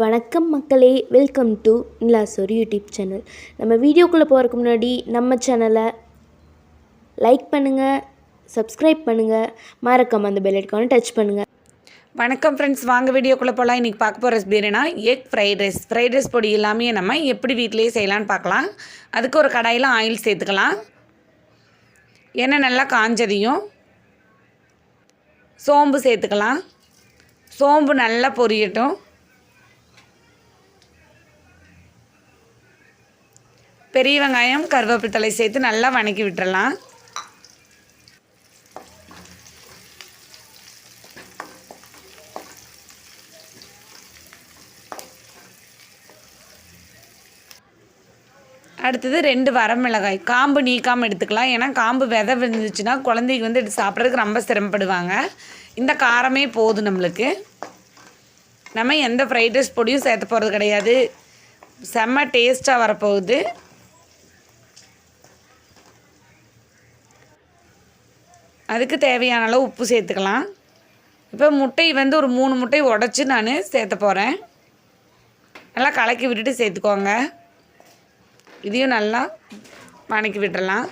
வணக்கம் மக்களே welcome to நிலாசோர் யூடியூப் சேனல் நம்ம வீடியோக்குள்ளே போகிறதுக்கு முன்னாடி நம்ம சேனலை லைக் பண்ணுங்கள் சப்ஸ்கிரைப் பண்ணுங்கள் மறக்காம அந்த பெல் ஐக்கானை டச் பண்ணுங்கள் வணக்கம் ஃப்ரெண்ட்ஸ் வாங்க வீடியோக்குள்ளே போகலாம் இன்றைக்கி பார்க்க போகிற ரெசிபி என்னென்னா egg fried rice fried rice பொடி எல்லாமே நம்ம எப்படி வீட்டிலேயே செய்யலான்னு பார்க்கலாம். அதுக்கு ஒரு கடாயில் ஆயில் சேர்த்துக்கலாம். எண்ணெய் நல்லா காஞ்சதையும் சோம்பு சேர்த்துக்கலாம். சோம்பு நல்லா பொரியட்டும். பெரிய வெங்காயம் கருவேப்பிலை தலை சேர்த்து நல்லா வணக்கி விட்டுறலாம். அடுத்தது ரெண்டு வரமிளகாய். காம்பு நீக்காமல் எடுத்துக்கலாம். ஏன்னா காம்பு விதை விழுந்துச்சுன்னா குழந்தைக்கு வந்து எடுத்து சாப்பிட்றதுக்கு ரொம்ப சிரமப்படுவாங்க. இந்த காரமே போதும் நம்மளுக்கு. நம்ம எந்த ஃப்ரைட் ரைஸ் பொடியும் சேர்த்த போகிறது கிடையாது. செம்ம டேஸ்ட்டாக வரப்போகுது. அதுக்கு தேவையான அளவு உப்பு சேர்த்துக்கலாம். இப்போ முட்டை வந்து ஒரு மூணு முட்டை உடச்சி நான் சேர்த்த போகிறேன் நல்லா கலக்கி விட்டுட்டு சேர்த்துக்கோங்க. இதையும் நல்லா வணக்கி விட்டுறலாம்.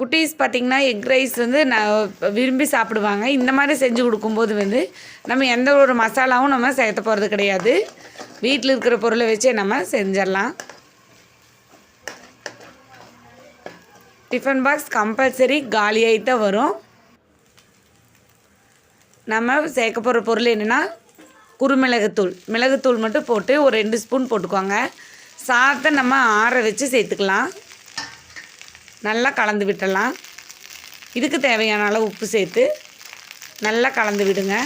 குட்டீஸ் பார்த்திங்கன்னா எக் ரைஸ் வந்து நான் விரும்பி சாப்பிடுவாங்க. இந்த மாதிரி செஞ்சு கொடுக்கும்போது வந்து நம்ம எந்த ஒரு மசாலாவும் நம்ம சேர்த்த போகிறது கிடையாது. வீட்டில் இருக்கிற பொருளை வச்சே நம்ம செஞ்சிடலாம். டிஃபன் பாக்ஸ் கம்பல்சரி காலியாகி தான் வரும். நம்ம சேர்க்க போகிற பொருள் என்னென்னா குறுமிளகுத்தூள். மிளகுத்தூள் மட்டும் போட்டு ஒரு ரெண்டு ஸ்பூன் போட்டுக்கோங்க. சாதத்தை நம்ம ஆற வச்சு சேர்த்துக்கலாம். நல்லா கலந்து விட்டுடலாம். இதுக்கு தேவையான அளவு உப்பு சேர்த்து நல்லா கலந்து விடுங்க.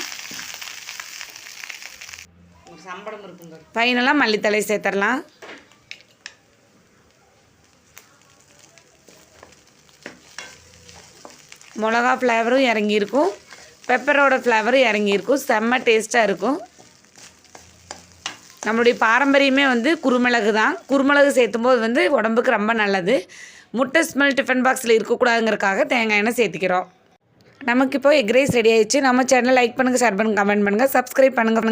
ஃபைனலாக மல்லித்தலை சேர்த்துடலாம் மிளகா ஃப்ளேவரும் இறங்கியிருக்கும். பெப்பரோட ஃப்ளேவரும் இறங்கியிருக்கும். செம்ம டேஸ்ட்டாக இருக்கும். நம்மளுடைய பாரம்பரியமே வந்து குருமிளகு தான். குருமிளகு சேர்த்தும் போது வந்து உடம்புக்கு ரொம்ப நல்லது. முட்டை ஸ்மெல் டிஃபன் பாக்ஸில் இருக்கக்கூடாதுங்கிறக்காக தேங்காய் எண்ணெய் சேர்த்துக்கிறோம். நமக்கு இப்போ எக் ரைஸ் ரெடி ஆயிடுச்சு. நம்ம சேனல் லைக் பண்ணுங்கள் ஷேர் பண்ணுங்கள் கமெண்ட் பண்ணுங்கள் சப்ஸ்கிரைப் பண்ணுங்கள்